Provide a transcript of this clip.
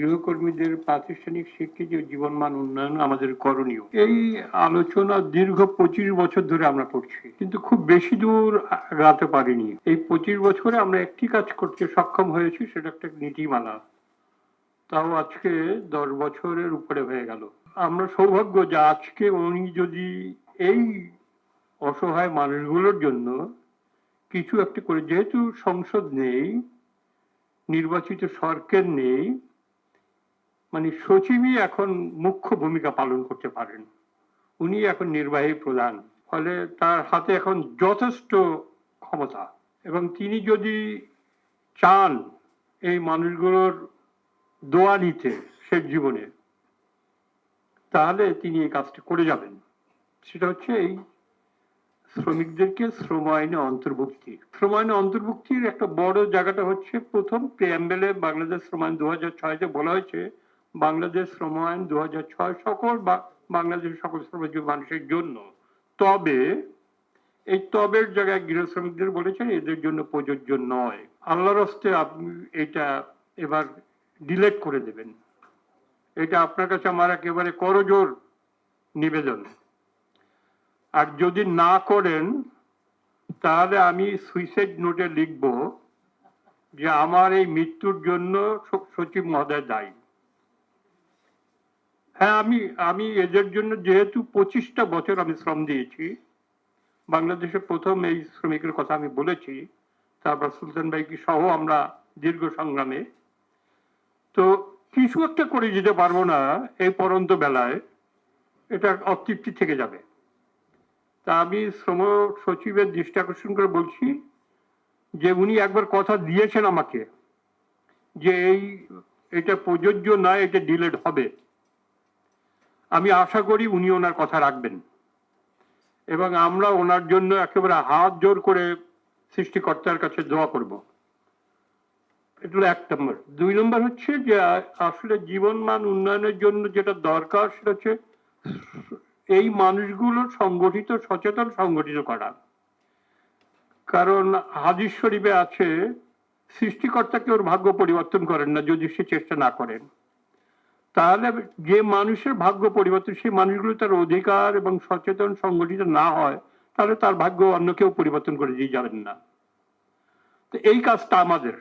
গৃহকর্মীদের প্রাতিষ্ঠানিক শিক্ষিত জীবনমান উন্নয়ন আমাদের করণীয়। এই আলোচনা দীর্ঘ পঁচিশ বছর ধরে আমরা করছি, কিন্তু খুব বেশি দূর আগাতে পারিনি। এই পঁচিশ বছরে আমরা একটি কাজ করতে সক্ষম হয়েছি, সেটা একটা নীতিমালা। তাও আজকে দশ বছরের উপরে হয়ে গেল। আমরা সৌভাগ্য যে আজকে উনি যদি এই অসহায় মানুষগুলোর জন্য কিছু একটা করে, যেহেতু সংসদ নেই, নির্বাচিত সরকার নেই মানে সচিবই এখন মুখ্য ভূমিকা পালন করতে পারেন। উনি এখন নির্বাহী প্রধান, ফলে তার হাতে এখন যথেষ্ট ক্ষমতা। এবং তিনি যদি চান এই মানুষগুলোর দোয়া নিতে শেষ জীবনে, তাহলে তিনি এই কাজটা করে যাবেন। সেটা হচ্ছে এই শ্রমিকদেরকে শ্রম আইনে অন্তর্ভুক্তি। শ্রম আইনে অন্তর্ভুক্তির একটা বড় জায়গাটা হচ্ছে প্রথম প্রিয়াম্বেলে বাংলাদেশ শ্রম আইন দু হাজার ছয়তে বলা হয়েছে বাংলাদেশ শ্রম আইন দু হাজার ছয় সকল বাংলাদেশের সকল শ্রমজীবী মানুষের জন্য। তবে, এই তবের জায়গায় গৃহ শ্রমিকদের বলেছেন এদের জন্য প্রযোজ্য নয়। আল্লাহর হস্তে আপনি এটা এবার ডিলেট করে দেবেন। এটা আপনার কাছে আমার একেবারে করজোর নিবেদন। আর যদি না করেন, তাহলে আমি সুইসাইড নোটে লিখব যে আমার এই মৃত্যুর জন্য সচিব মহোদয় দায়ী। হ্যাঁ আমি আমি এদের জন্য যেহেতু পঁচিশটা বছর আমি শ্রম দিয়েছি বাংলাদেশে প্রথম এই শ্রমিকের কথা আমি বলেছি, তারপর সুলতান ভাইকে সহ আমরা দীর্ঘ সংগ্রামে। তো কিছু একটা করে যেতে পারব না এই পরন্ত বেলায়, এটা অতৃপ্তি থেকে যাবে। তা আমি শ্রম সচিবের দৃষ্টি আকর্ষণ করে বলছি যে উনি একবার কথা দিয়েছেন আমাকে যে এই, এটা প্রযোজ্য নয় এটা ডিলেট হবে। আমি আশা করি উনি ওনার কথা রাখবেন। এবং আমরা ওনার জন্য একেবারে হাত জোর করে সৃষ্টিকর্তার কাছে দোয়া করব। এটা এক নম্বর। দুই নম্বর হচ্ছে যে, আসলে জীবন মান উন্নয়নের জন্য যেটা দরকার সেটা হচ্ছে এই মানুষগুলো সংগঠিত, সচেতন সংগঠিত করা। কারণ হাদিস শরীফে আছে, সৃষ্টিকর্তাকে ওর ভাগ্য পরিবর্তন করেন না, যদি সে চেষ্টা না করেন। তাহলে যে মানুষের ভাগ্য পরিবর্তন, সেই মানুষগুলো তার অধিকার এবং সচেতন সংগঠিত না হয়, তাহলে তার ভাগ্য অন্য কেউ পরিবর্তন করে দিয়ে যাবেন না। তো এই কাজটা আমাদের।